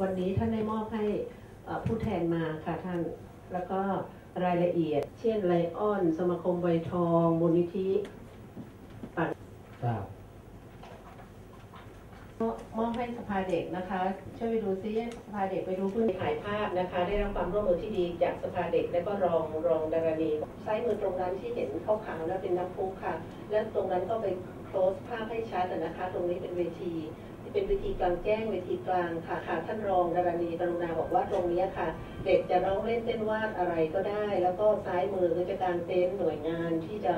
วันนี้ท่านได้มอบให้ผู้แทนมาค่ะท่าน แล้วก็รายละเอียด เช่นไลออน สมาคมใบทองมูลนิธิ ทราบ มอบ ให้สภาเด็กนะคะ ช่วยไปดูซิสภาเด็กไปดูพื่อถ่ายภาพนะคะ ได้รับความร่วมมือที่ดีจากสภาเด็กและก็รองรองดารณีซ้ายมือตรงนั้นที่เห็นขาวๆนั่นเป็นน้ำพุค่ะ และตรงนั้นก็ไปโคลสภาพให้ชัดนะคะ ตรงนี้เป็นเวทีเป็นเวทีกลางแจ้งเวทีกลางค่ะค่ะท่านรองดารณีกรุณาบอกว่าตรงนี้ค่ะ เด็กจะร้องเล่นเต้นวาดอะไรก็ได้ แล้วก็ซ้ายมือก็จะการเต็นหน่วยงานที่จะ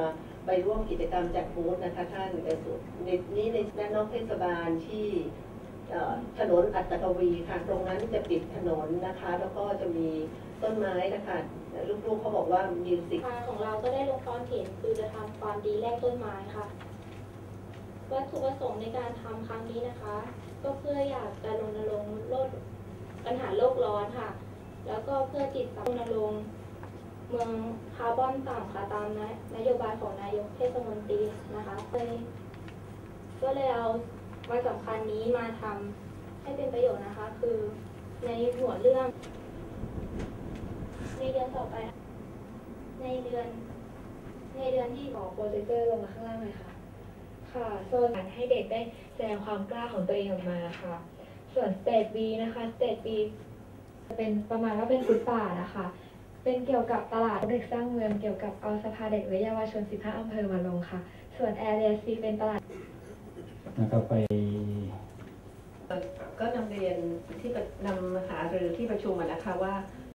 ไปร่วมกิจกรรมจัดบูธนะคะท่านแต่ส่วนในนี้ในด้านนอกเทศบาลที่ ถนนอัตตวีค่ะ ตรงนั้นจะปิดถนนนะคะ แล้วก็จะมีต้นไม้นะคะลูกๆเขาบอกว่ามิวสิกของเราก็ได้ลงความเห็นคือจะทำความดีแลกต้นไม้ค่ะ วัตถุประสงค์ในการทำครั้งนี้นะคะ ก็เพื่ออยากจะรณรงค์ลดปัญหาโลกร้อนค่ะ แล้วก็เพื่อจิตรณรงค์เมืองคาร์บอนต่ำค่ะตามนนโยบายของนายกเทศมนตรีนะคะเลยก็เลยเอา วันสำคัญนี้มาทำให้เป็นประโยชน์นะคะ คือในหัวเรื่อง ในเดือนต่อไป ในเดือน ในเดือนที่ขอโปรเจคเตอร์ลงมาข้างล่างหน่อยค่ะ ค่ะโซนให้เด็กได้แสดงความกล้าของตัวเองออกมาค่ะ ส่วนสเตจ B นะคะสเตจ B จะเป็นประมาณว่าเป็นฟุตบาทนะคะเป็นเกี่ยวกับตลาดเด็กสร้างเมืองเกี่ยวกับเอาสภาเด็กและเยาวชน 15 อำเภอมาลงค่ะ ส่วน Area C เป็นตลาด แล้วก็ไปก็นำเรียนที่ประนำหารือที่ประชุมนะคะว่า